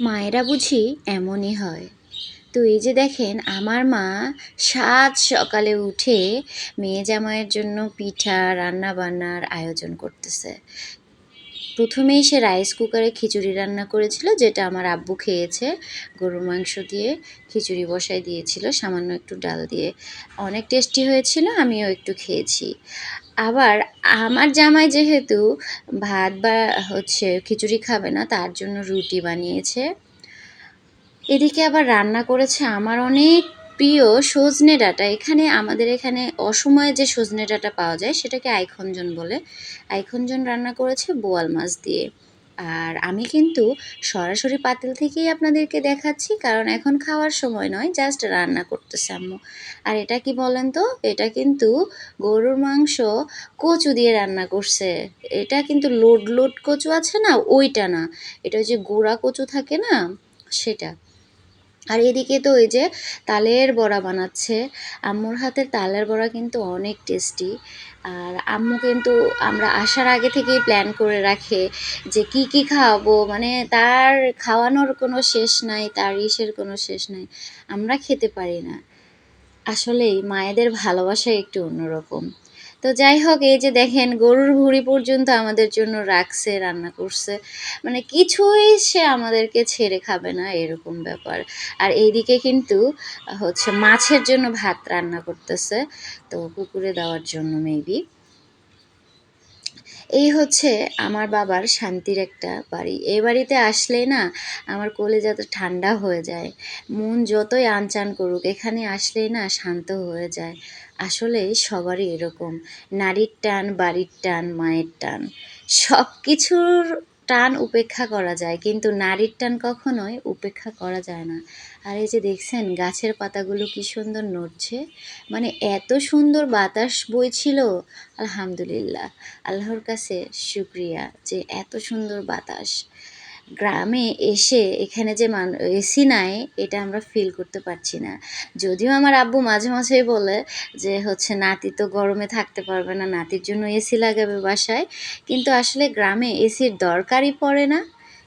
মায়েরা বুঝি এমনই হয়। তো এই যে দেখেন, আমার মা সাত সকালে উঠে মেয়ে জামাইয়ের জন্য পিঠা রান্না বান্নার আয়োজন করতেছে। প্রথমেই সে রাইস কুকারে খিচুড়ি রান্না করেছিল, যেটা আমার আব্বু খেয়েছে। গরুর মাংস দিয়ে খিচুড়ি বসাই দিয়েছিল, সামান্য একটু ডাল দিয়ে। অনেক টেস্টি হয়েছিল, আমিও একটু খেয়েছি। আবার আমার জামাই যেহেতু ভাত বা হচ্ছে খিচুড়ি খাবে না, তার জন্য রুটি বানিয়েছে। এদিকে আবার রান্না করেছে আমার অনেক প্রিয় সজনে ডাটা। এখানে আমাদের এখানে অসময়ে যে সজনে ডাটা পাওয়া যায়, সেটাকে আইখঞ্জন বলে। আইখঞ্জন রান্না করেছে বোয়াল মাছ দিয়ে। আর আমি কিন্তু সরাসরি পাতিল থেকেই আপনাদেরকে দেখাচ্ছি, কারণ এখন খাওয়ার সময় নয় জাস্ট রান্না করতেছে আম্মু। আর এটা কি বলেন তো? এটা কিন্তু গরুর মাংস কচু দিয়ে রান্না করছে। এটা কিন্তু লোড লোড কচু আছে না? ওইটা না। এটা যে গোড়া কচু থাকে না? সেটা। আর এদিকে তো ওই যে তালের বড়া বানাচ্ছে। আম্মুর হাতের তালের বড়া কিন্তু অনেক টেস্টি। আর আম্মু কিন্তু আমরা আসার আগে থেকেই প্ল্যান করে রাখে যে কি কি খাওয়াবো। মানে তার খাওয়ানোর কোনো শেষ নাই, তার ইসের কোনো শেষ নাই। আমরা খেতে পারি না। আসলেই মায়েদের ভালোবাসা একটু অন্যরকম। তো যাই হোক, এই যে দেখেন, গরুর ভুড়ি পর্যন্ত আমাদের জন্য রাখছে, রান্না করছে। মানে কিছুই সে আমাদেরকে ছেড়ে খাবে না, এরকম ব্যাপার। আর এইদিকে কিন্তু, হচ্ছে মাছের জন্য ভাত রান্না করতেছে। তো কুকুরে দেওয়ার জন্য মেবি এই হচ্ছে আমার বাবার শান্তির একটা বাড়ি। এ বাড়িতে আসলে না আমার কোলে যত ঠান্ডা হয়ে যায়, মন যতই আনচান করুক, এখানে আসলেই না শান্ত হয়ে যায়। আসলে সবারই এরকম, নারীর টান, বাড়ির টান, মায়ের টান সব কিছুর টান উপেক্ষা করা যায়, কিন্তু নারীর টান কখনোই উপেক্ষা করা যায় না। আর এই যে দেখছেন, গাছের পাতাগুলো কি সুন্দর নড়ছে। মানে এত সুন্দর বাতাস বইছিল। আলহামদুলিল্লাহ, আল্লাহর কাছে শুক্রিয়া যে এত সুন্দর বাতাস। গ্রামে এসে এখানে যে মান, এসি নাই, এটা আমরা ফিল করতে পারছি না। যদিও আমার আব্বু মাঝে মাঝেই বলে যে, হচ্ছে নাতি তো গরমে থাকতে পারবে না, নাতির জন্য এসি লাগাবে বাসায়। কিন্তু আসলে গ্রামে এসির দরকারই পড়ে না।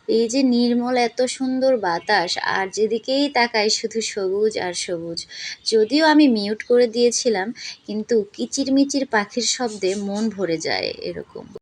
এই যে নির্মল, এত সুন্দর বাতাস, আর যেদিকেই তাকাই শুধু সবুজ আর সবুজ। যদিও আমি মিউট করে দিয়েছিলাম, কিন্তু কিচিরমিচির পাখির শব্দে মন ভরে যায় এরকম।